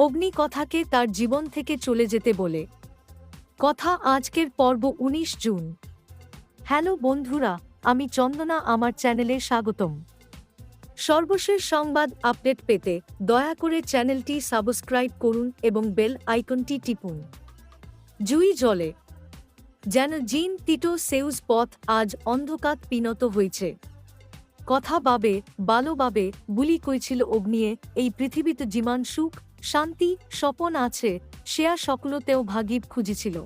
অগ্নি কথাকে তার জীবন থেকে চলে যেতে বলে। কথা আজকের পর্ব উনিশ জুন। হ্যালো বন্ধুরা, আমি চন্দনা, আমার চ্যানেলে স্বাগতম। সর্বশেষ সংবাদ আপডেট পেতে দয়া করে চ্যানেলটি সাবস্ক্রাইব করুন এবং বেল আইকনটি টিপুন। জুই জলে। যেন জিন তিটো সেউজ পথ আজ অন্ধকার পিনত হয়েছে। কথা বাবে, বালো বাবে বুলি কইছিল অগ্নিয়ে, এই পৃথিবীতে যিমান সুখ, শান্তি, স্বপন আছে, সেয়া সকলতেও ভাগিব খুঁজিছিল।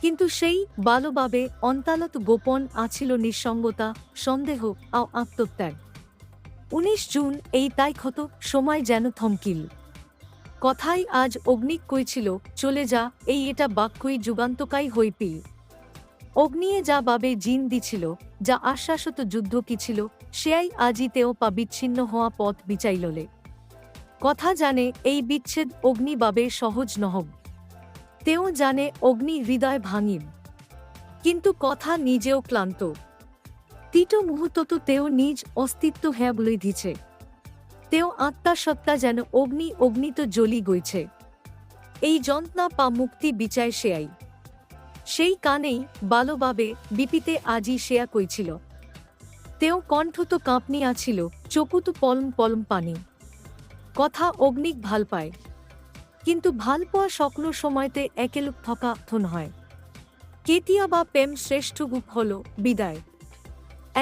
কিন্তু সেই বালোভাবে অন্তালত গোপন আছিল নিঃসঙ্গতা, সন্দেহ, আও আত্মত্যাগ। উনিশ জুন এই তাই ক্ষত সময় যেন থমকিল। কথাই আজ অগ্নিক কইছিল, চলে যা, এই এটা বাক্যই যুগান্তকাই হই পিল অগ্নিয়ে যা বাবে জিন দিছিল, যা আশ্বাসত যুদ্ধ কি ছিল, সেয়াই আজি তেও পা বিচ্ছিন্ন হওয়া পথ বিচাইললে। কথা জানে এই বিচ্ছেদ অগ্নি বাবে সহজ নহব। তেও জানে অগ্নি হৃদয় ভাঙিব। কিন্তু কথা নিজেও ক্লান্ত। তিটো মুহূর্তত তেও নিজ অস্তিত্ব হ্যাঁ বলে দিছে। তেও আত্মা সত্তা যেন অগ্নি অগ্নিত জ্বলি গইছে এই যন্ত্রণা পা মুক্তি বিচায় সেয়াই। সেই কানেই বালোভাবে বিপিতে আজি সেয়া কইছিল। তেও কণ্ঠ তো কাঁপনি আছিল, চকুত পলম পলম পানি। কথা অগ্নিক ভালো পায়, কিন্তু ভালো পোৱা সকলো সময়তে একেলোক থকা থন হয়। কেতিয়াবা প্রেম শ্রেষ্ঠ গুপ হল, বিদায়।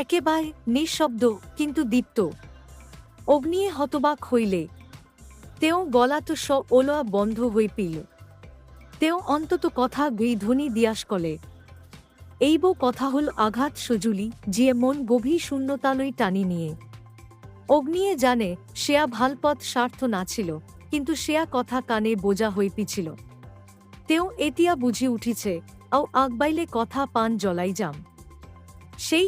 একেবারে নিঃশব্দ, কিন্তু দীপ্ত। অগ্নিয়ে হতবাক হইলে তেওঁ গলাটো স ওলোয়া বন্ধ হৈ পিল। তেওঁ অন্তত কথা গুই ধ্বনি দিয়াস কলে। এইব কথা হল আঘাত সজুলি যে মন গভীর শূন্যতালৈ টানি নিয়ে। অগ্নিয়ে জানে সেয়া ভালো পথ স্বার্থ নাছিল, কিন্তু সেয়া কথা কানে বোঝা হৈ পিছিল তেওঁ এতিয়া বুঝি উঠিছে, আও আগবাইলে কথা পান জ্বলাই যাম। সেই